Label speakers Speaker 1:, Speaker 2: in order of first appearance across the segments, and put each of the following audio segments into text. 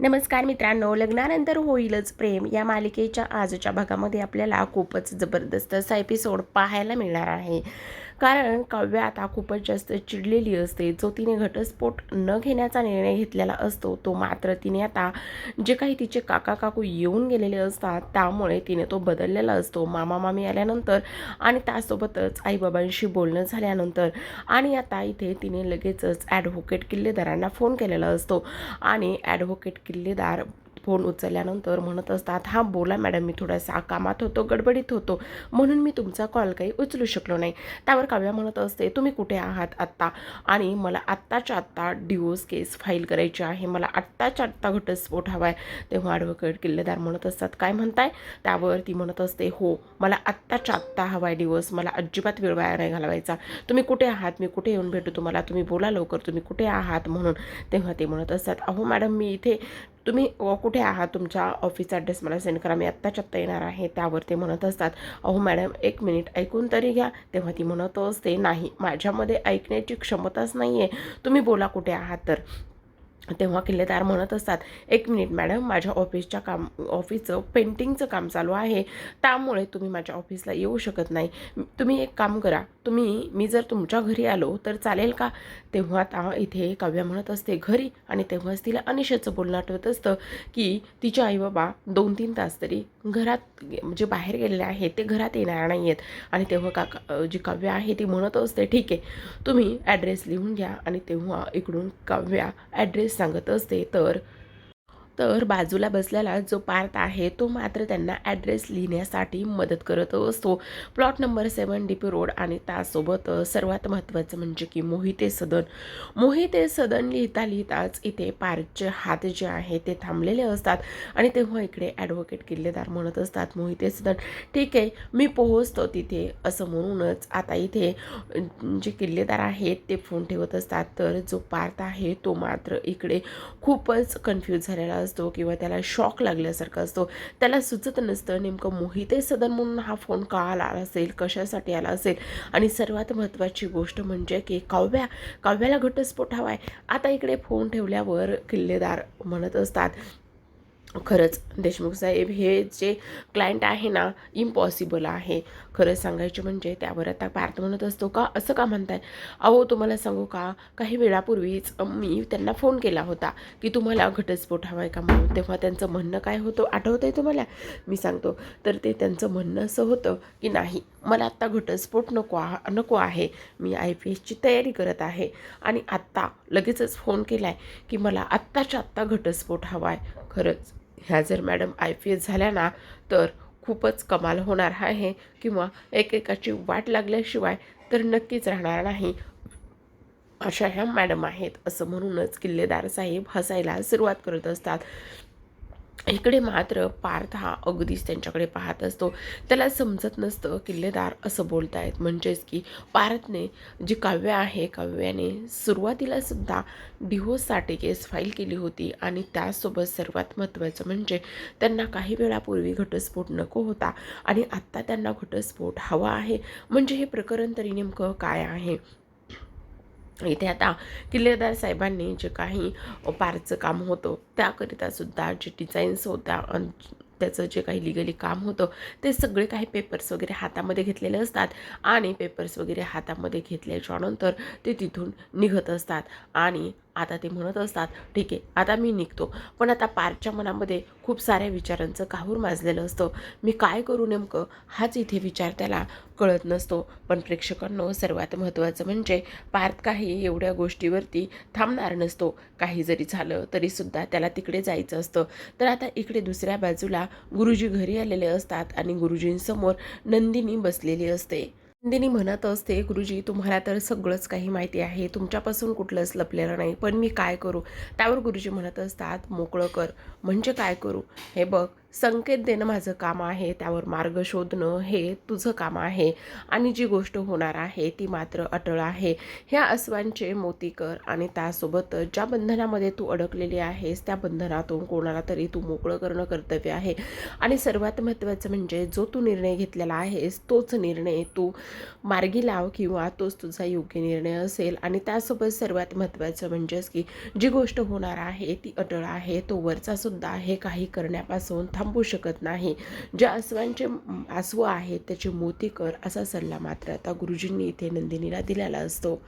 Speaker 1: नमस्कार मित्रांनो लग्नानंतर होईलच प्रेम. या मालिकेच्या आजच्या भागामध्ये आपल्याला खूपच जबरदस्त असा एपिसोड पाहायला मिळणार आहे. कारण काव्य आता खूपच जास्त चिडलेली असते. जो तिने घटस्फोट न घेण्याचा निर्णय घेतलेला असतो तो मात्र तिने आता जे काही तिचे काका काकू येऊन गेलेले असतात त्यामुळे तिने तो बदललेला असतो. मामा मामी आल्यानंतर आणि त्यासोबतच आईबाबांशी बोलणं झाल्यानंतर आणि आता इथे तिने लगेचच ॲडव्होकेट किल्लेदारांना फोन केलेला असतो. आणि ॲडव्होकेट किल्लेदार फोन उचलल्यानंतर म्हणत असतात हां बोला मॅडम मी थोडासा कामात होतो गडबडीत होतो म्हणून मी तुमचा कॉल काही उचलू शकलो नाही. त्यावर काव्या म्हणत असते तुम्ही कुठे आहात आत्ता? आणि मला आत्ताच्या आत्ता डिवोर्स केस फाईल करायची आहे मला आत्ताच्या आत्ता घटस्फोट हवा आहे तेव्हा ॲडव्होकेट किल्लेदार म्हणत असतात काय म्हणताय? त्यावर ती म्हणत असते हो मला आत्ताच्या आत्ता हवा आहे डिवोर्स मला अजिबात वेळ वाया नाही घालवायचा. तुम्ही कुठे आहात? मी कुठे येऊन भेटू तुम्हाला? तुम्ही बोला लवकर तुम्ही कुठे आहात? म्हणून तेव्हा ते म्हणत असतात अहो मॅडम मी इथे तुम्ही कुठे आहात? तुमच्या ऑफिसचा ॲड्रेस मला सेंड करा. मी आत्ताच्या आत्ता येणार आहे. त्यावर ते म्हणत असतात अहो मॅडम एक मिनिट ऐकून तरी घ्या. तेव्हा ती म्हणत असते नाही माझ्यामध्ये ऐकण्याची क्षमताच नाही आहे तुम्ही बोला कुठे आहात तर. तेव्हा किल्लेदार म्हणत असतात एक मिनिट मॅडम माझ्या ऑफिसच्या काम ऑफिसचं पेंटिंगचं काम चालू आहे. त्यामुळे तुम्ही माझ्या ऑफिसला येऊ शकत नाही. तुम्ही एक काम करा. तुम्ही मी जर तुमच्या घरी आलो तर चालेल का? तेव्हा आता इथे काव्या म्हणत असते घरी. आणि तेव्हाच तिला अनिशेचं बोलणं आठवत असतं की तिचे आई बाबा दोन तीन तास तरी घरात म्हणजे बाहेर गेलेले आहेत. ते घरात येणार नाही आहेत आणि तेव्हा काका जी काव्य आहे ती म्हणत असते ठीक आहे. तुम्ही ॲड्रेस लिहून घ्या. आणि तेव्हा इकडून काव्या ॲड्रेस सांगत असते तर तर बाजूला बसलेला जो पार्थ आहे तो मात्र त्यांना ॲड्रेस लिहिण्यासाठी मदत करत असतो. Plot number seven D P road आणि त्यासोबत सर्वात महत्त्वाचं म्हणजे की मोहिते सदन. मोहिते सदन लिहिता लिहिताच इथे पार्थचे हात जे आहे ते थांबलेले असतात आणि तेव्हा इकडे ॲडव्होकेट किल्लेदार म्हणत असतात मोहिते सदन ठीक आहे मी पोहोचतो तिथे असं म्हणूनच आता इथे जे किल्लेदार आहेत ते फोन ठेवत असतात. तर जो पार्थ आहे तो मात्र इकडे खूपच कन्फ्यूज झालेला असतो किंवा त्याला शॉक लागल्यासारखा असतो. त्याला सुचत नसतं नेमकं मोहिते सदन म्हणून हा फोन का आला असेल कशासाठी आला असेल? आणि सर्वात महत्त्वाची गोष्ट म्हणजे की काव्या काव्याला घटस्फोट हवा आहे आता इकडे फोन ठेवल्यावर किल्लेदार म्हणत असतात खरंच देशमुख साहेब हे जे क्लायंट आहे ना इम्पॉसिबल आहे. खरंच सांगायचे म्हणजे त्यावर आता पार्थ म्हणत असतो का? असं का म्हणताय? अहो तुम्हाला सांगू का? काही वेळापूर्वीच मी त्यांना फोन केला होता की तुम्हाला घटस्फोट हवा आहे का म्हणून? तेव्हा त्यांचं म्हणणं काय होतं? आठवतं आहे तुम्हाला? मी सांगतो. तर ते त्यांचं म्हणणं असं होतं की नाही मला आत्ता घटस्फोट नको आ नको आहे. मी आय पी एसची तयारी करत आहे. आणि आत्ता लगेचच फोन केला आहे की मला आत्ताच्या आत्ता घटस्फोट हवा आहे खरंच ह्या जर मॅडम आय पी एस झाल्या ना तर खूपच कमाल होणार आहे किंवा एकेकाची वाट लागल्याशिवाय तर नक्कीच राहणार नाही. अशा ह्या मॅडम आहेत असं म्हणूनच किल्लेदार साहेब हसायला सुरुवात करत असतात. इकडे मात्र पार्थ हा अगदीच त्यांच्याकडे पाहत असतो. त्याला समजत नसतं किल्लेदार असं बोलतायत. म्हणजेच की पार्थने जी काव्य आहे काव्याने सुरुवातीला सुद्धा डिव्होर्ससाठी केस फाईल केली होती आणि त्यासोबत सर्वात महत्त्वाचं म्हणजे त्यांना काही वेळापूर्वी घटस्फोट नको होता आणि आत्ता त्यांना घटस्फोट हवा आहे. म्हणजे हे प्रकरण तरी नेमकं काय आहे? इथे आता किल्लेदार साहेबांनी जे काही पारचं काम होतं त्याकरिता सुद्धा जे डिझाईन्स होत्या त्याचं जे काही लिगली काम होतं ते सगळे काही पेपर्स वगैरे हातामध्ये घेतलेले असतात आणि पेपर्स वगैरे हातामध्ये घेतल्याच्यानंतर ते तिथून निघत असतात. आणि आता ते म्हणत असतात ठीक आहे आता मी निघतो. पण आता पारच्या मनामध्ये खूप साऱ्या विचारांचं काहूर माजलेलं असतं. मी काय करू नेमकं? हाच इथे विचार त्याला कळत नसतो. पण प्रेक्षकांनो सर्वात महत्त्वाचं म्हणजे पार्थ काही एवढ्या गोष्टीवरती थांबणार नसतो. काही जरी झालं तरीसुद्धा त्याला तिकडे जायचं असतं. तर आता इकडे दुसऱ्या बाजूला गुरुजी घरी आलेले असतात आणि गुरुजींसमोर नंदिनी बसलेली असते. नंदिनी म्हणत असते गुरुजी तुम्हाला तर सगळंच काही माहिती आहे. तुमच्यापासून कुठलंच लपलेलं नाही. पण मी काय करू? त्यावर गुरुजी म्हणत असतात मोकळं कर. म्हणजे काय करू? हे बघ संकेत देणं माझं काम आहे त्यावर मार्ग शोधणं हे तुझं काम आहे आणि जी गोष्ट होणार आहे ती मात्र अटळ आहे. ह्या अस्वांचे मोती कर आणि त्यासोबत ज्या बंधनामध्ये तू अडकलेली आहेस त्या बंधनातून कोणाला तरी तू मोकळं करणं कर्तव्य आहे. आणि सर्वात महत्त्वाचं म्हणजे जो तू निर्णय घेतलेला आहेस तोच निर्णय तू मार्गी लाव किंवा तोच तुझा योग्य निर्णय असेल. आणि त्यासोबत सर्वात महत्त्वाचं म्हणजेच की जी गोष्ट होणार आहे ती अटळ आहे तो वरचासुद्धा आहे. काही करण्यापासून थांबू थांबू शकत नाही. ज्या अस्वांचे आसव आहेत त्याची मोती कर असा सल्ला मात्र आता गुरुजींनी इथे नंदिनीला दिलेला असतो.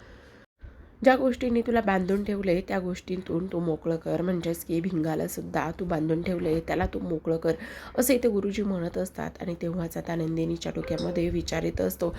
Speaker 1: ज्या गोष्टींनी तुला बांधून ठेवले त्या गोष्टींतून तू मोकळं कर. म्हणजेच की भिंगाला सुद्धा तू बांधून ठेवले त्याला तू मोकळं कर असे इथे गुरुजी म्हणत असतात. आणि तेव्हाच आता नंदिनीच्या डोक्यामध्ये विचार येत असतो.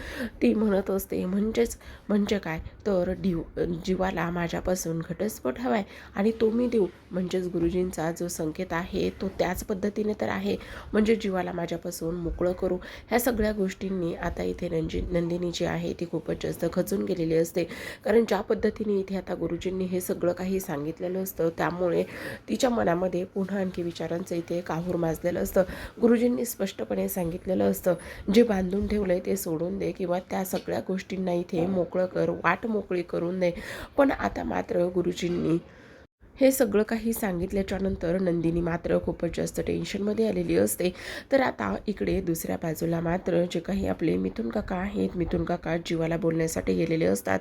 Speaker 1: ती म्हणत असते म्हणजेच म्हणजे काय? तर डिव जीवाला माझ्यापासून घटस्फोट हवाय आणि तो मी देऊ. म्हणजेच गुरुजींचा जो संकेत आहे तो त्याच पद्धतीने तर आहे. म्हणजे जीवाला माझ्यापासून मोकळं करू. ह्या सगळ्या गोष्टींनी आता इथे नंजी नंदिनी जी आहे ती खूपच जास्त खचून गेलेली असते. कारण ज्या पद्धतीने इथे आता गुरुजींनी हे सगळं काही सांगितलेलं असतं. त्यामुळे तिच्या मनामध्ये पुन्हा आणखी विचारांचं इथे काहूर माजलेलं असतं. गुरुजींनी स्पष्टपणे सांगितलेलं असतं जे बांधून ठेवलं आहे ते सोडून दे किंवा त्या सगळ्या गोष्टींना इथे मोकळं कर वाट मोकळी करून दे. पण आता मात्र गुरुजींनी हे सगळं काही सांगितल्याच्या नंतर नंदिनी मात्र खूपच जास्त टेन्शनमध्ये आलेली असते. तर आता इकडे दुसऱ्या बाजूला मात्र जे काही आपले मिथुन काका आहेत मिथुन काका जीवाला बोलण्यासाठी गेलेले असतात.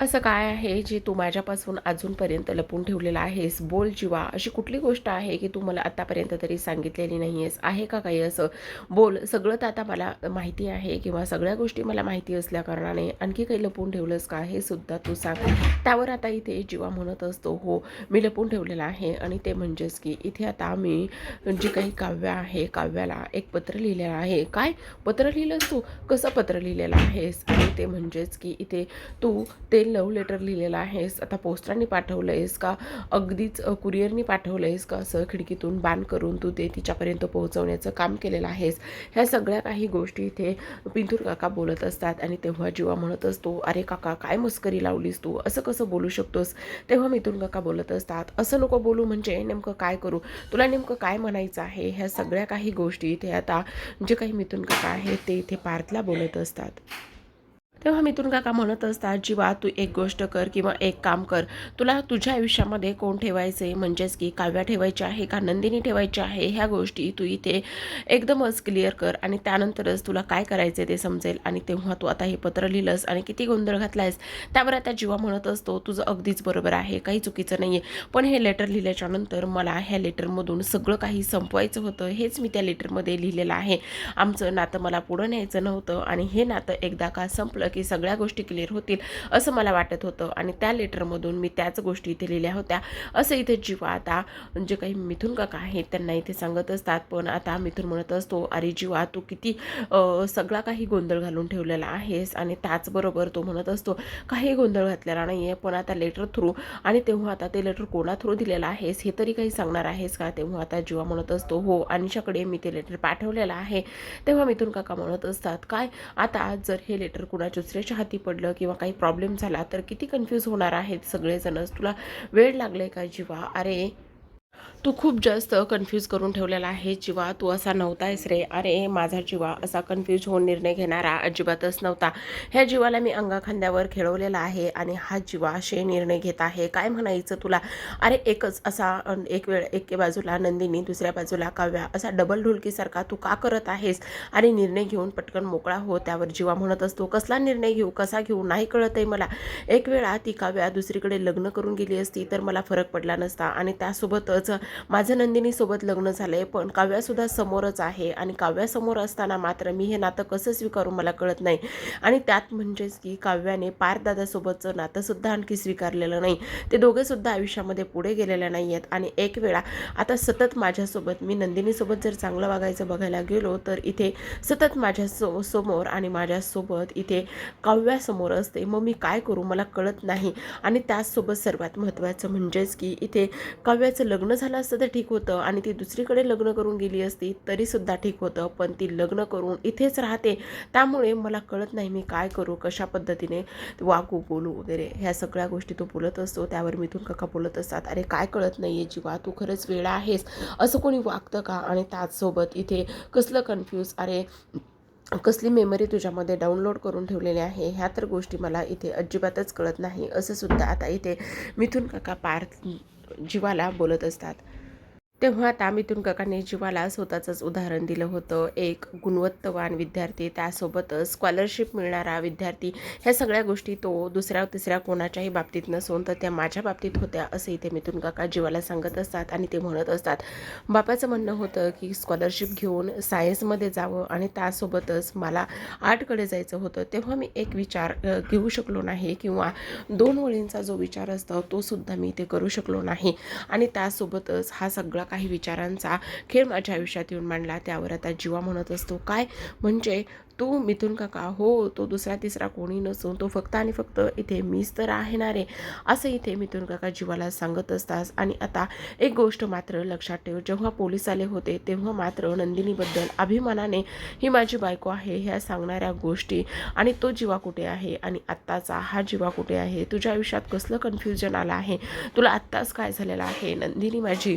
Speaker 1: असं काय आहे जे तू माझ्यापासून अजूनपर्यंत लपून ठेवलेलं आहेस? बोल जीवा. अशी कुठली गोष्ट आहे की तू मला आत्तापर्यंत तरी सांगितलेली नाही आहेस आहे का काही असं? बोल. सगळं तर आता मला माहिती आहे किंवा सगळ्या गोष्टी मला माहिती असल्या कारणाने आणखी काही लपून ठेवलंस का हे सुद्धा तू सांग. त्यावर आता इथे जीवा म्हणत असतो. हो मी लपून ठेवलेलं आहे आणि ते म्हणजेच की इथे आता मी जे काही काव्य आहे काव्याला एक पत्र लिहिलेलं आहे. काय? पत्र लिहिलंस तू? कसं पत्र लिहिलेलं आहेस? आणि ते म्हणजेच की इथे तू ते लव्ह लेटर लिहिलेलं आहेस आता पोस्टाने पाठवलं आहेस का? अगदीच कुरिअरनी पाठवलं आहेस का? असं खिडकीतून बाण करून तू ते तिच्यापर्यंत पोहोचवण्याचं काम केलेलं आहेस. ह्या सगळ्या काही गोष्टी इथे पिंतूर काका बोलत असतात आणि तेव्हा जीवा म्हणत असतो अरे काका काय मस्करी लावलीस तू? असं कसं बोलू शकतोस? तेव्हा मिथून काका बोलत असतात असं नको बोलू म्हणजे नेमकं काय करू? तुला नेमकं काय म्हणायचं आहे? ह्या सगळ्या काही गोष्टी इथे आता जे काही मिथून काका आहेत ते इथे पार्थला बोलत असतात. तेव्हा मिथून काका म्हणत असतात जीवा तू एक गोष्ट कर किंवा एक काम कर. तुला तुझ्या आयुष्यामध्ये कोण ठेवायचे? म्हणजेच की काव्या ठेवायची आहे का? नंदिनी ठेवायची आहे? ह्या गोष्टी तू इथे एकदमच क्लिअर कर आणि त्यानंतरच तुला काय करायचे ते समजेल आणि तेव्हा तू आता हे पत्र लिहिलंस आणि किती गोंधळ घातलायस. त्यावर आता जीवा म्हणत असतो तुझं अगदीच बरोबर आहे काही चुकीचं नाही आहे पण हे लेटर लिहिल्याच्या नंतर मला ह्या लेटरमधून सगळं काही संपवायचं होतं. हेच मी त्या लेटरमध्ये लिहिलेलं आहे. आमचं नातं मला पुढं न्यायचं नव्हतं आणि हे नातं एकदा का संपलं की सगळ्या गोष्टी क्लिअर होतील असं मला वाटत होतं. आणि त्या लेटरमधून मी त्याच गोष्टी इथे लिहिल्या होत्या. असं इथे जीवा आता जे काही मिथून काका आहेत त्यांना इथे सांगत असतात. पण आता मिथून म्हणत असतो अरे जीवा तू किती सगळा काही गोंधळ घालून ठेवलेला आहेस. आणि त्याचबरोबर तो म्हणत असतो काही गोंधळ घातलेला नाही आहे पण आता लेटर थ्रू आणि तेव्हा आता ते लेटर कोणा थ्रू दिलेलं आहेस हे तरी काही सांगणार आहेस का? तेव्हा आता जीवा म्हणत असतो हो अनिशाकडे मी ते लेटर पाठवलेलं आहे. तेव्हा मिथून काका म्हणत असतात काय? आता जर हे लेटर कुणाच्या दुसऱ्याच्या हाती पडलं किंवा काही प्रॉब्लेम झाला तर किती कन्फ्यूज होणार आहेत सगळेजणच तुला वेळ लागले का जीवा? अरे तू खूप जास्त कन्फ्यूज करून ठेवलेला आहे जीवा. तू असा नव्हतायस रे. अरे माझा जीवा असा कन्फ्यूज होऊन निर्णय घेणारा अजिबातच नव्हता. ह्या जीवाला मी अंगाखांद्यावर खेळवलेला आहे आणि हा जीवा असे निर्णय घेत आहे. काय म्हणायचं तुला? अरे एकच असा एक वेळ एके बाजूला नंदिनी दुसऱ्या बाजूला काव्या. असा डबल ढुलकीसारखा तू का करत आहेस? आणि निर्णय घेऊन पटकन मोकळा हो. त्यावर जीवा म्हणत असतो कसला निर्णय घेऊ? कसा घेऊ? नाही कळत आहे मला. एक वेळा ती काव्या दुसरीकडे लग्न करून गेली असती तर मला फरक पडला नसता. आणि त्यासोबतच माझं नंदिनीसोबत लग्न झालं आहे पण काव्यासुद्धा समोरच आहे आणि काव्यासमोर असताना मात्र मी हे नातं कसं स्वीकारू मला कळत नाही. आणि त्यात म्हणजेच की काव्याने पारदादासोबतचं नातंसुद्धा आणखी स्वीकारलेलं नाही. ते दोघेसुद्धा आयुष्यामध्ये पुढे गेलेले नाही आहेत आणि एक वेळा आता सतत माझ्यासोबत मी नंदिनीसोबत जर चांगलं वागायचं बघायला गेलो तर इथे सतत माझ्या सो समोर आणि माझ्यासोबत इथे काव्यासमोर असते. मग मी काय करू मला कळत नाही. आणि त्याचसोबत सर्वात महत्त्वाचं म्हणजेच की इथे काव्याचं लग्न लग्न झालं असतं तर ठीक होतं आणि ती दुसरीकडे लग्न करून गेली असती तरीसुद्धा ठीक होतं. पण ती लग्न करून इथेच राहते. त्यामुळे मला कळत नाही मी काय करू कशा पद्धतीने वागू बोलू वगैरे. ह्या सगळ्या गोष्टी तो बोलत असतो. त्यावर मिथून काका बोलत असतात. अरे काय कळत नाही आहे जीवा तू खरंच वेळा आहेस. असं कोणी वागतं का? आणि त्याचसोबत इथे कसलं कन्फ्यूज अरे कसली मेमरी तुझ्यामध्ये डाउनलोड करून ठेवलेली आहे? ह्या तर गोष्टी मला इथे अजिबातच कळत नाही. असं सुद्धा आता इथे मिथून काका पार्थ जीवाला बोलत असतात. तेव्हा तामितून काकांनी जीवाला स्वतःचंच उदाहरण दिलं होतं. एक गुणवत्तवान विद्यार्थी त्यासोबतच स्कॉलरशिप मिळणारा विद्यार्थी. ह्या सगळ्या गोष्टी तो दुसऱ्या तिसऱ्या कोणाच्याही बाबतीत नसून तर त्या माझ्या बाबतीत होत्या असंही इथे मिथून काका जीवाला सांगत असतात आणि ते म्हणत असतात. बापाचं म्हणणं होतं की स्कॉलरशिप घेऊन सायन्समध्ये जावं आणि त्यासोबतच मला आर्टकडे जायचं होतं. तेव्हा मी एक विचार घेऊ शकलो नाही किंवा दोन ओळींचा जो विचार असतो तो सुद्धा मी ते करू शकलो नाही. आणि त्यासोबतच हा सगळा काही विचारांचा खेळ माझ्या आयुष्यात येऊन मांडला. त्यावर आता जीवा म्हणत असतो काय? म्हणजे तू मिथून काका? हो तो दुसरा तिसरा कोणी नसून तो फक्त आणि फक्त इथे मीच तर आहे. ना रे असं इथे मिथून काका जीवाला सांगत असतास. आणि आता एक गोष्ट मात्र लक्षात ठेव. जेव्हा पोलीस आले होते तेव्हा मात्र नंदिनीबद्दल अभिमानाने ही माझी बायको आहे ह्या सांगणाऱ्या गोष्टी. आणि तो जीवा कुठे आहे? आणि आत्ताचा हा जीवा कुठे आहे? तुझ्या आयुष्यात कसलं कन्फ्युजन आलं आहे? तुला आत्ताच काय झालेलं आहे? नंदिनी माझी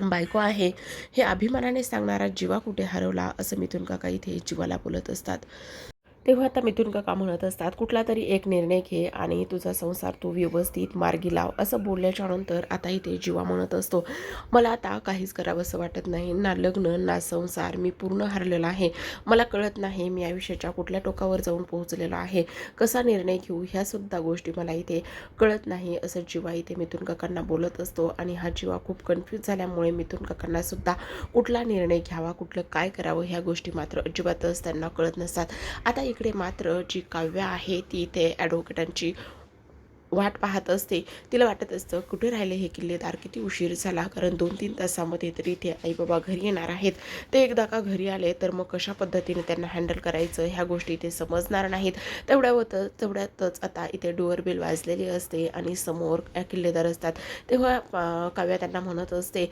Speaker 1: बायको आहे. हे अभिमानाने सांगणारा जीवा कुठे हरवला असं मिथून काका इथे जीवाला बोलत असतात. तेव्हा आता मिथून काका म्हणत असतात कुठला तरी एक निर्णय घे आणि तुझा संसार तू व्यवस्थित मार्गी लाव असं बोलल्याच्या नंतर आता इथे जीवा म्हणत असतो. मला आता काहीच करावंसं वाटत नाही. ना लग्न ना संसार. मी पूर्ण हरलेला आहे. मला कळत नाही मी आयुष्याच्या कुठल्या टोकावर जाऊन पोहोचलेलो आहे. कसा निर्णय घेऊ ह्यासुद्धा गोष्टी मला इथे कळत नाही असं जीवा इथे मिथून काकांना बोलत असतो आणि हा जीवा खूप कन्फ्यूज झाल्यामुळे मिथून काकांनासुद्धा कुठला निर्णय घ्यावा कुठलं काय करावं ह्या गोष्टी मात्र अजिबातच त्यांना कळत नसतात. आता इकडे मात्र जी काव्य आहे ती इथे ॲडव्होकेटांची वाट पाहत असते. तिला वाटत असतं कुठे राहिले हे किल्लेदार किती उशीर झाला? कारण दोन तीन तासामध्ये तरी इथे आई बाबा घरी येणार आहेत. ते एकदा का घरी आले तर मग कशा पद्धतीने त्यांना हँडल करायचं? ह्या गोष्टी इथे समजणार नाहीत. तेवढ्यावत तेवढ्यातच आता इथे डोअरबेल वाजलेली असते आणि समोर किल्लेदार असतात. तेव्हा काव्या त्यांना म्हणत असते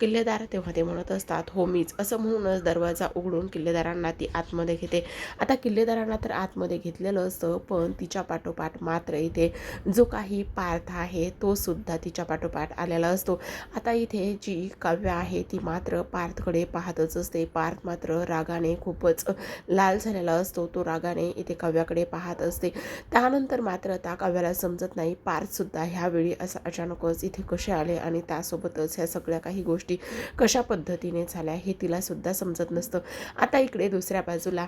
Speaker 1: किल्लेदार तेव्हा ते म्हणत असतात हो मीच. असं म्हणूनच दरवाजा उघडून किल्लेदारांना ती आतमध्ये घेते. आता किल्लेदारांना तर आतमध्ये घेतलेलं असतं पण तिच्या पाठोपाठ मात्र इथे जो काही पार्थ आहे तो सुद्धा तिच्या पाठोपाठ आलेला असतो. आता इथे जी काव्य आहे ती मात्र पार्थकडे पाहतच असते. पार्थ मात्र रागाने खूपच लाल झालेला असतो. तो रागाने इथे काव्याकडे पाहत असते. त्यानंतर मात्र त्या काव्याला समजत नाही पार्थसुद्धा ह्यावेळी असं अचानकच इथे कसे आले आणि त्यासोबतच ह्या सगळ्या काही गोष्टी कशा पद्धतीने झाल्या हे तिला सुद्धा समजत नसतं. आता इकडे दुसऱ्या बाजूला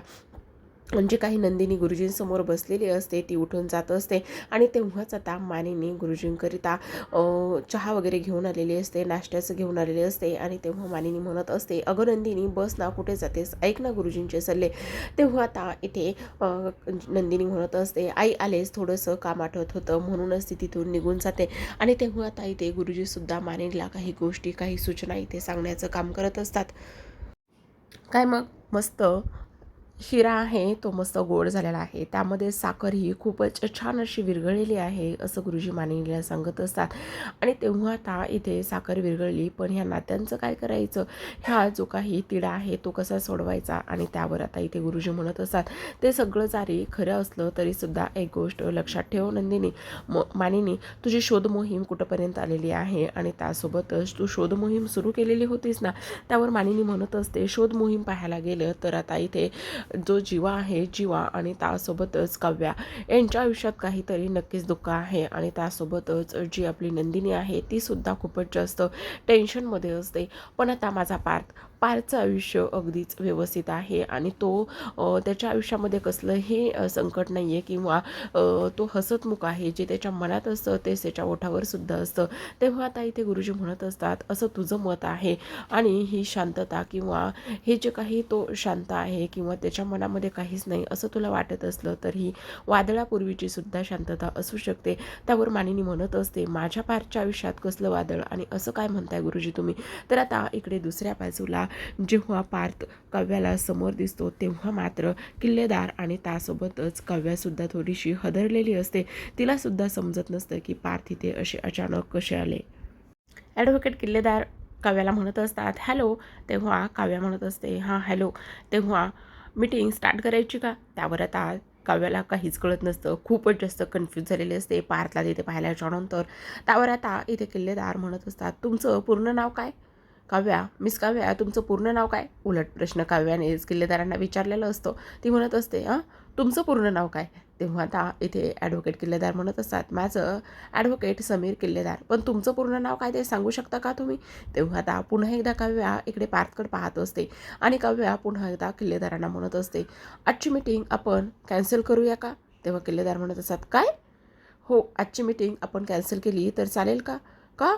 Speaker 1: म्हणजे काही नंदिनी गुरुजींसमोर बसलेली असते ती उठून जात असते आणि तेव्हाच आता मानिनी गुरुजींकरिता चहा वगैरे घेऊन आलेली असते नाश्त्याचं घेऊन आलेली असते आणि तेव्हा मानिनी म्हणत असते अगं नंदिनी बस ना कुठे जातेस? ऐक ना गुरुजींचे सल्ले. तेव्हा आता इथे नंदिनी म्हणत असते आई आलेस थोडंसं काम आठवत होतं म्हणूनच ती तिथून निघून जाते. आणि तेव्हा आता इथे गुरुजीसुद्धा मानेनीला काही गोष्टी काही सूचना इथे सांगण्याचं काम करत असतात. काय मग? मस्त. शिरा आहे तो मस्त गोड झालेला आहे. त्यामध्ये साखर ही खूपच छान अशी विरघळलेली आहे असं गुरुजी मानिनीला सांगत असतात. आणि तेव्हा आता इथे साखर विरघळली पण ह्या नात्यांचं काय करायचं? ह्या जो काही तिडा आहे तो कसा सोडवायचा? आणि त्यावर आता इथे गुरुजी म्हणत असतात. ते सगळं जारी खरं असलं तरीसुद्धा एक गोष्ट लक्षात ठेव नंदिनी. म मानिनी तुझी शोध मोहीम कुठंपर्यंत आलेली आहे? आणि त्यासोबतच तू शोध मोहीम सुरू केलेली होतीस ना? त्यावर मानिनी म्हणत असते शोध मोहीम पाहायला गेलं तर आता इथे जो जीवा आहे जीवा आणि त्यासोबतच काव्या यांच्या आयुष्यात काहीतरी नक्कीच दुःख आहे. आणि त्यासोबतच जी आपली नंदिनी आहे ती सुद्धा खूपच जास्त टेन्शनमध्ये असते. पण आता माझा पार्थ पारचं आयुष्य अगदीच व्यवस्थित आहे आणि तो त्याच्या आयुष्यामध्ये कसलंही संकट नाही आहे किंवा तो हसतमुख आहे जे त्याच्या मनात असतं तेच त्याच्या ओठावर सुद्धा असतं. तेव्हा आता इथे गुरुजी म्हणत असतात असं तुझं मत आहे आणि ही शांतता किंवा हे जे काही तो शांत आहे किंवा त्याच्या मनामध्ये काहीच नाही असं तुला वाटत असलं तर ही वादळापूर्वीची सुद्धा शांतता असू शकते. त्यावर मानिनी म्हणत असते माझ्या पारच्या आयुष्यात कसलं वादळ आणि असं काय म्हणताय गुरुजी तुम्ही? तर आता इकडे दुसऱ्या बाजूला जेव्हा पार्थ काव्याला समोर दिसतो तेव्हा मात्र किल्लेदार आणि त्यासोबतच काव्यासुद्धा थोडीशी हदरलेली असते. तिलासुद्धा समजत नसतं की पार्थ इथे असे अचानक कसे आले. ॲडव्होकेट किल्लेदार काव्याला म्हणत असतात हॅलो. तेव्हा काव्या म्हणत असते हां हॅलो. तेव्हा मीटिंग स्टार्ट करायची का? त्यावर आता काव्याला काहीच कळत नसतं. खूपच जास्त कन्फ्यूज झालेले असते पार्थला तिथे पाहिल्याच्या नंतर त्यावर आता इथे किल्लेदार म्हणत असतात तुमचं पूर्ण नाव काय? काव्या मिस काव्या तुमचं पूर्ण नाव काय? उलट प्रश्न काव्यानेच किल्लेदारांना विचारलेलं असतो. ती म्हणत असते हां तुमचं पूर्ण नाव काय? तेव्हा आता इथे ॲडव्होकेट किल्लेदार म्हणत असतात माझं ॲडव्होकेट समीर किल्लेदार. पण तुमचं पूर्ण नाव काय ते सांगू शकता का तुम्ही? तेव्हा आता पुन्हा एकदा काव्या इकडे पार्थकडे पाहत असते आणि काव्या पुन्हा एकदा किल्लेदारांना म्हणत असते आजची मीटिंग आपण कॅन्सल करूया का? तेव्हा किल्लेदार म्हणत असतात काय? हो आजची मीटिंग आपण कॅन्सल केली तर चालेल का? का?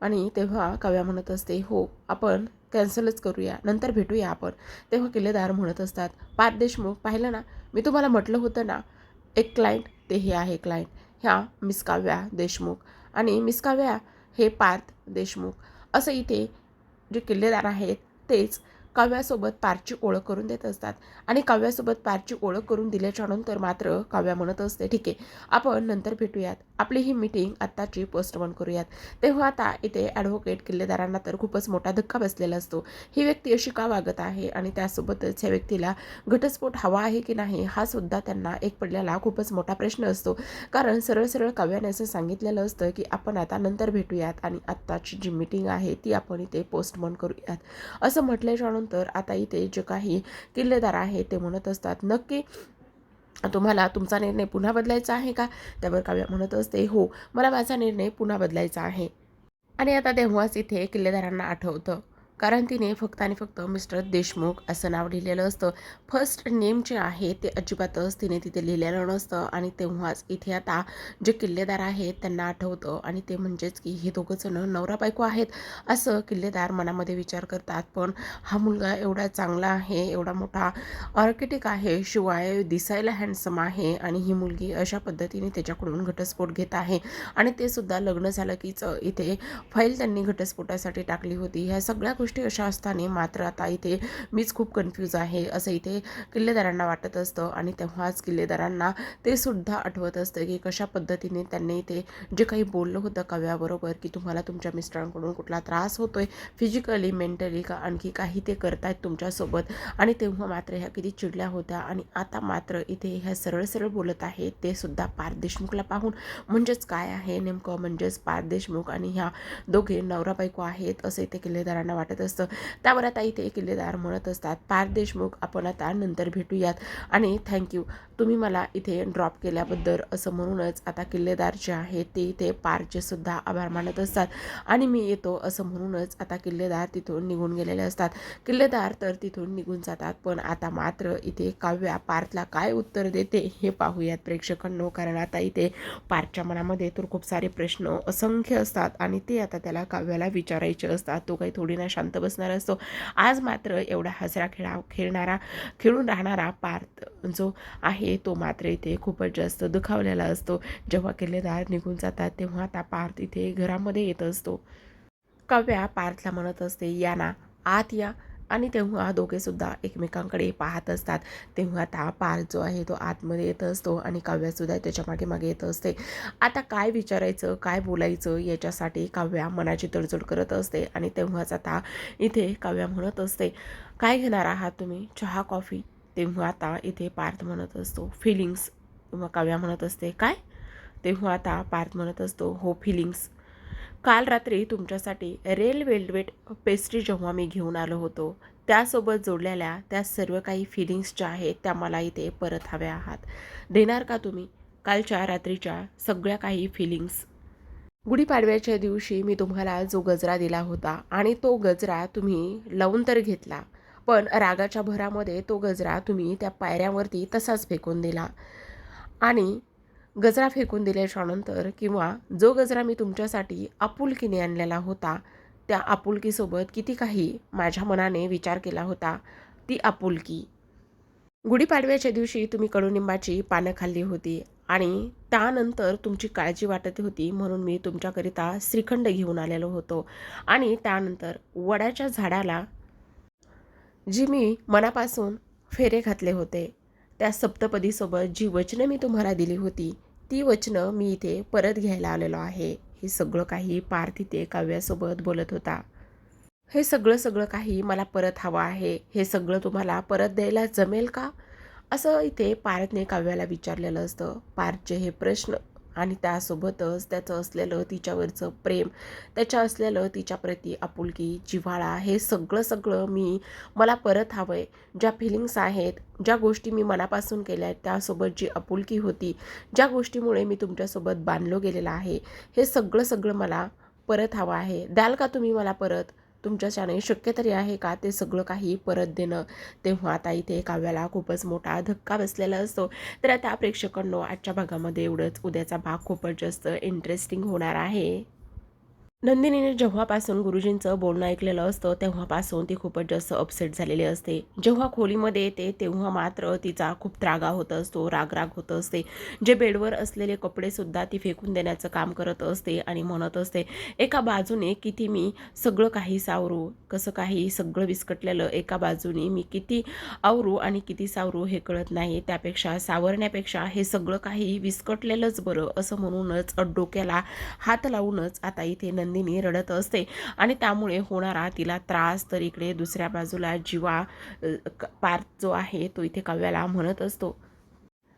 Speaker 1: आणि तेव्हा काव्या म्हणत असते हो आपण कॅन्सलच करूया नंतर भेटूया आपण. तेव्हा किल्लेदार म्हणत असतात पार्थ देशमुख पाहिलं ना मी तुम्हाला म्हटलं होतं ना एक क्लायंट ते हे आहे क्लायंट ह्या मिस काव्या देशमुख आणि मिस काव्या हे पार्थ देशमुख. असं इथे जे किल्लेदार आहेत तेच काव्यासोबत पारची ओळख करून देत असतात. आणि काव्यासोबत पारची ओळख करून दिल्याच्यानंतर मात्र काव्या म्हणत असते ठीक आहे आपण नंतर भेटूयात. आपली ही मीटिंग आत्ताची पोस्टपोन करूयात. तेव्हा आता इथे ॲडव्होकेट किल्लेदारांना तर खूपच मोठा धक्का बसलेला असतो. ही व्यक्ती अशी का वागत आहे आणि त्यासोबतच ह्या व्यक्तीला घटस्फोट हवा आहे की नाही हा सुद्धा त्यांना एक पडलेला खूपच मोठा प्रश्न असतो. कारण सरळ सरळ काव्याने असं सांगितलेलं असतं की आपण आता नंतर भेटूयात आणि आत्ताची जी मीटिंग आहे ती आपण इथे पोस्टपोन करूयात. असं म्हटल्याच्या तर आता इथे जे काही किल्लेदार आहे ते म्हणत असतात नक्की तुम्हाला तुमचा निर्णय पुन्हा बदलायचा आहे का? त्यावर काव्या म्हणत असते हो मला माझा निर्णय पुन्हा बदलायचा आहे. आणि आता तेव्हाच इथे किल्लेदारांना आठवतं. कारण तिने फक्त आणि फक्त मिस्टर देशमुख असं नाव लिहिलेलं असतं. फर्स्ट नेम जे आहे ते अजिबातच तिने तिथे लिहिलेलं नसतं आणि तेव्हाच इथे आता जे किल्लेदार आहेत त्यांना आठवतं आणि ते म्हणजेच की हे दोघं जण नवरा बायको आहेत असं किल्लेदार मनामध्ये विचार करतात. पण हा मुलगा एवढा चांगला आहे एवढा मोठा ऑर्किटिक आहे शिवाय दिसायला हँडसम आहे आणि ही मुलगी अशा पद्धतीने त्याच्याकडून घटस्फोट घेत आहे. आणि ते सुद्धा लग्न झालं कीच इथे फाईल त्यांनी घटस्फोटासाठी टाकली होती. ह्या सगळ्या गोष्टी अशा असताना मात्र आता इथे मीच खूप कन्फ्यूज आहे असं इथे किल्लेदारांना वाटत असतं. आणि तेव्हाच किल्लेदारांना ते सुद्धा आठवत असतं की कशा पद्धतीने त्यांनी इथे जे काही बोललं होतं काव्याबरोबर की तुम्हाला तुमच्या मिस्टरांकडून कुठला त्रास होतोय फिजिकली मेंटली का आणखी काही ते करतायत तुमच्यासोबत? आणि तेव्हा मात्र ह्या किती चिडल्या होत्या. आणि आता मात्र इथे ह्या सरळ सरळ बोलत आहेत ते सुद्धा पार्थ देशमुखला पाहून. म्हणजेच काय आहे नेमकं? म्हणजेच पार्थ देशमुख आणि ह्या दोघे नवरा बायको आहेत असं इथे किल्लेदारांना वाटत असतं. त्यावर आता इथे किल्लेदार म्हणत असतात. पार देशमुख आपण आता नंतर भेटूयात. आणि थँक्यू तुम्ही मला इथे ड्रॉप केल्याबद्दल असं म्हणूनच आता किल्लेदार जे आहेत ते इथे पारचे सुद्धा आभार मानत असतात. आणि मी येतो असं म्हणूनच आता किल्लेदार तिथून निघून गेलेले असतात. किल्लेदार तर तिथून निघून जातात पण आता मात्र इथे काव्या पार्थला काय उत्तर देते हे पाहूयात प्रेक्षकांनो. कारण आता इथे पार्थच्या मनामध्ये तर खूप सारे प्रश्न असंख्य असतात आणि ते आता त्याला काव्याला विचारायचे असतात. तो काही थोडी ना शांत बसणार असतो. आज मात्र एवढा हसरा खेळा खेळणारा खेळून राहणारा पार्थ जो आहे तो मात्र इथे खूपच जास्त दुखावलेला असतो. जेव्हा किल्लेदार निघून जातात तेव्हा आता पार्थ इथे घरामध्ये येत असतो. काव्या पार्थला म्हणत असते या ना आत या. आणि तेव्हा दोघेसुद्धा एकमेकांकडे पाहत असतात. तेव्हा आता पार्थ जो आहे तो आतमध्ये येत असतो आणि काव्यासुद्धा त्याच्यामागे मागे येत असते. आता काय विचारायचं काय बोलायचं याच्यासाठी काव्या मनाची तडजोड करत असते आणि तेव्हाच आता इथे काव्या म्हणत असते काय घेणार आहात तुम्ही? चहा कॉफी? तेव्हा आता इथे पार्थ म्हणत असतो फिलिंग्स किंवा काव्या म्हणत असते काय? तेव्हा आता पार्थ म्हणत असतो हो फिलिंग्स काल रात्री तुमच्यासाठी रेल वेल्वेट पेस्ट्री जेव्हा मी घेऊन आलो होतो त्यासोबत जोडलेल्या त्या सर्व काही फिलिंग्स ज्या आहेत त्या मला इथे परत हव्या आहात. देणार का तुम्ही? कालच्या रात्रीच्या सगळ्या काही फिलिंग्स गुढीपाडव्याच्या दिवशी मी तुम्हाला जो गजरा दिला होता आणि तो गजरा तुम्ही लावून तर घेतला पण रागाच्या भरामध्ये तो गजरा तुम्ही त्या पायऱ्यावरती तसाच फेकून दिला. आणि गजरा फेकून दिल्याच्या नंतर किंवा जो गजरा मी तुमच्यासाठी आपुलकीने आणलेला होता त्या आपुलकीसोबत किती काही माझ्या मनाने विचार केला होता ती आपुलकी. गुढीपाडव्याच्या दिवशी तुम्ही कडुनिंबाची पानं खाल्ली होती आणि त्यानंतर तुमची काळजी वाटत होती म्हणून मी तुमच्याकरिता श्रीखंड घेऊन आलेलो होतो. आणि त्यानंतर वडाच्या झाडाला जी मी मनापासून फेरे घातले होते त्या सप्तपदीसोबत जी वचनं मी तुम्हाला दिली होती ती वचनं मी इथे परत घ्यायला आलेलो आहे. हे सगळं काही पार्थ तिथे काव्यासोबत बोलत होता. हे सगळं सगळं काही मला परत हवं आहे. हे सगळं तुम्हाला परत द्यायला जमेल का? असं इथे पार्थने काव्याला विचारलेलं असतं. पार्थचे हे प्रश्न आणि त्यासोबतच त्याचं असलेलं तिच्यावरचं प्रेम त्याच्या असलेलं तिच्याप्रती आपुलकी जिव्हाळा हे सगळं सगळं मी मला परत हवं आहे ज्या फिलिंग्स आहेत ज्या गोष्टी मी मनापासून केल्या आहेत त्यासोबत जी आपुलकी होती ज्या गोष्टीमुळे मी तुमच्यासोबत बांधलो गेलेला आहे हे सगळं सगळं मला परत हवं आहे. द्याल का तुम्ही मला परत? तुमच्याच्याने शक्य तरी आहे का ते सगळं काही परत देणं? तेव्हा आता इथे काव्याला खूपच मोठा धक्का बसलेला असतो. तर त्या प्रेक्षकांनो आजच्या भागामध्ये एवढंच. उद्याचा भाग खूपच जास्त इंटरेस्टिंग होणार आहे. नंदिनीने जेव्हापासून गुरुजींचं बोलणं ऐकलेलं असतं तेव्हापासून ती खूपच जास्त अपसेट झालेली असते. जेव्हा खोलीमध्ये येते तेव्हा मात्र तिचा खूप त्रागा होत असतो रागराग होत असते. जे बेडवर असलेले कपडेसुद्धा ती फेकून देण्याचं काम करत असते आणि म्हणत असते एका बाजूने किती मी सगळं काही सावरू कसं काही सगळं विस्कटलेलं एका बाजूने मी किती आवरू आणि किती सावरू हे कळत नाही. त्यापेक्षा सावरण्यापेक्षा हे सगळं काही विस्कटलेलंच बरं असं म्हणूनच डोक्याला हात लावूनच आता इथे नंदिनी रडत असते. आणि त्यामुळे होणारा तिला त्रास तर इकडे दुसऱ्या बाजूला जीवा पार्थ जो आहे तो इथे काव्याला म्हणत असतो.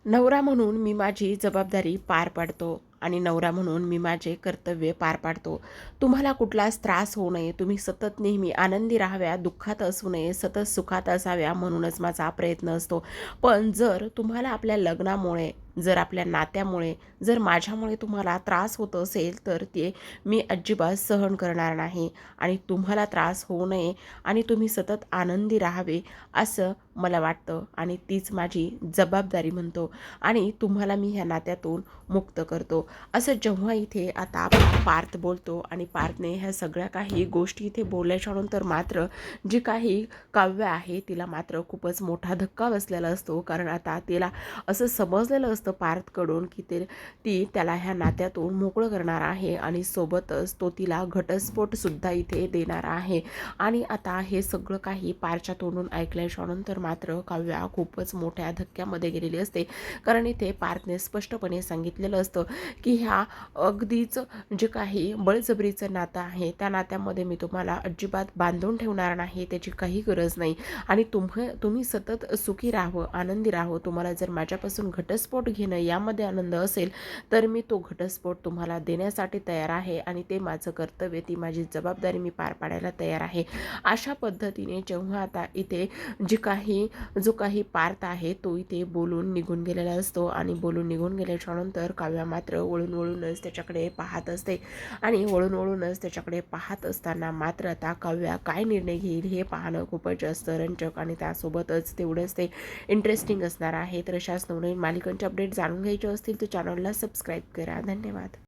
Speaker 1: नवरा म्हणून मी माझी जबाबदारी पार पाडतो आणि नवरा म्हणून मी माझे कर्तव्य पार पाडतो. तुम्हाला कुठलाच त्रास होऊ नये. तुम्ही सतत नेहमी आनंदी राहाव्या दुःखात असू नये सतत सुखात असाव्या म्हणूनच माझा प्रयत्न असतो. पण जर तुम्हाला आपल्या लग्नामुळे जर आपल्या नात्यामुळे जर माझ्यामुळे तुम्हाला त्रास होत असेल तर ते मी अजिबात सहन करणार नाही आणि तुम्हाला त्रास होऊ नये आणि तुम्ही सतत आनंदी राहावे असं मला वाटतं आणि तीच माझी जबाबदारी म्हणतो आणि तुम्हाला मी ह्या नात्यातून मुक्त करतो. असं जेव्हा इथे आता आपण पार्थ बोलतो आणि पार्थने ह्या सगळ्या काही गोष्टी इथे बोलायच्या नंतर मात्र जी काही काव्य आहे तिला मात्र खूपच मोठा धक्का बसलेला असतो. कारण आता तिला असं समजलेलं असतं पार्थकडून की ते ती त्याला ह्या नात्यातून मोकळं करणार आहे आणि सोबतच तो तिला घटस्फोटसुद्धा इथे देणार आहे. आणि आता हे सगळं काही पारच्या तोंडून ऐकल्याच्यानंतर मात्र काव्या खूपच मोठ्या धक्क्यामध्ये गेलेली असते. कारण इथे पार्थने स्पष्टपणे सांगितलेलं असतं की ह्या अगदीच जे काही बळजबरीचं नातं आहे त्या नात्यामध्ये मी तुम्हाला अजिबात बांधून ठेवणार नाही त्याची काही गरज नाही. आणि तुम्ही तुम्ही सतत सुखी राहावं आनंदी राहावं तुम्हाला जर माझ्यापासून घटस्फोट घेणं यामध्ये आनंद असेल तर मी तो घटस्फोट तुम्हाला देण्यासाठी तयार आहे आणि ते माझं कर्तव्य ती माझी जबाबदारी मी पार पाडायला तयार आहे. अशा पद्धतीने जेव्हा आता इथे जी काही जो काही पार्थ आहे तो इथे बोलून निघून गेलेला असतो आणि बोलून निघून गेल्याच्यानंतर काव्या मात्र वळून वळूनच त्याच्याकडे पाहत असते. आणि वळून वळूनच त्याच्याकडे पाहत असताना मात्र आता काव्या काय निर्णय घेईल हे पाहणं खूपच जास्त रंजक आणि त्यासोबतच तेवढंच ते इंटरेस्टिंग असणार आहे. तर अशाच नवनवीन मालिकांचे अपडेट जाणून घ्यायचे असतील तर चॅनलला सबस्क्राईब करा. धन्यवाद.